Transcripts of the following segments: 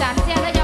咱们现在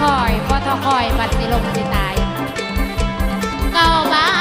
คอยพอทอคอยบัดสิลมสิตาย เก่าบ้า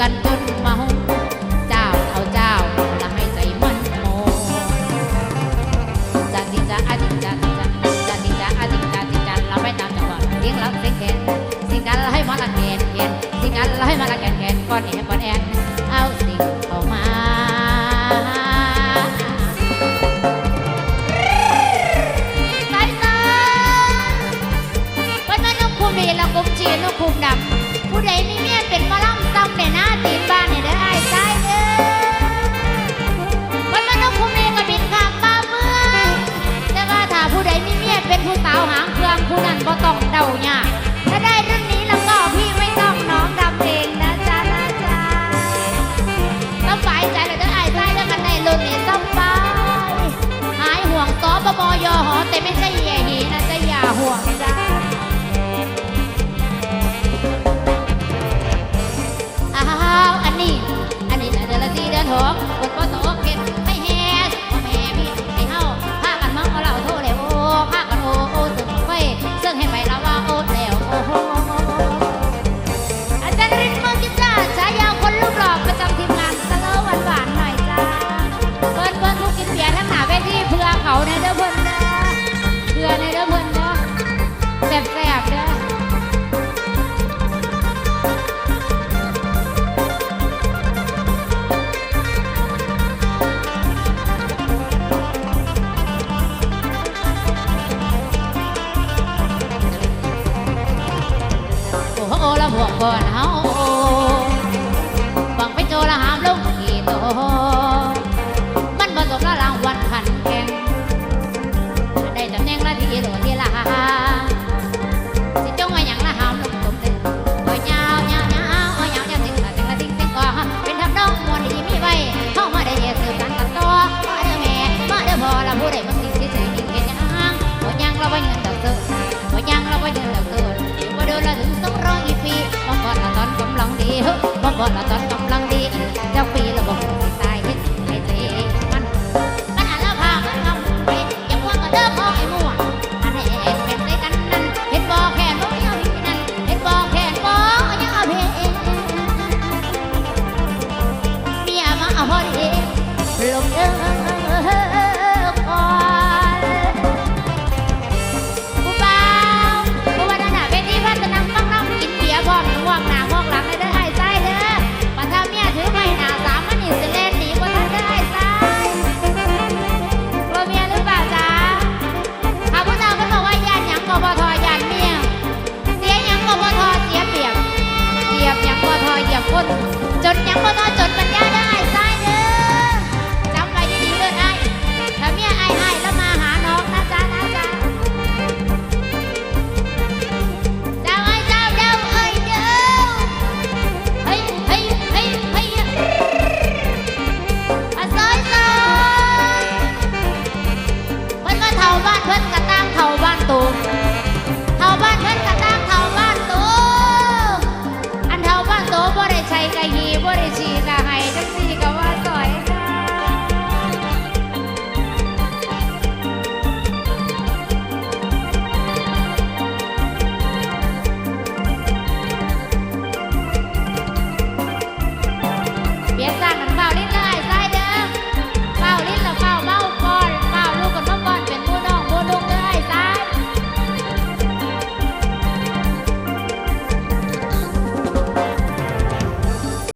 กันจนเมาเจ้าเอาเจ้าละให้ใจมันโมจันจิจ้าอาจิจ้าจันจันจิจ้าอาจิจ้าจิจันเราไม่ตามจังหวะเลี้ยงเราเลี้ยงแขนสิ่งนั้นเราให้มาละแขนแขนสิ่งนั้นเราให้มาละแขนแขนก้อนแอนก้อนแอนเอาสิ่งเข้ามา บ่ต้องเดายาก บ่อนะ วรจันทร์กำลังดีจากปี Empieza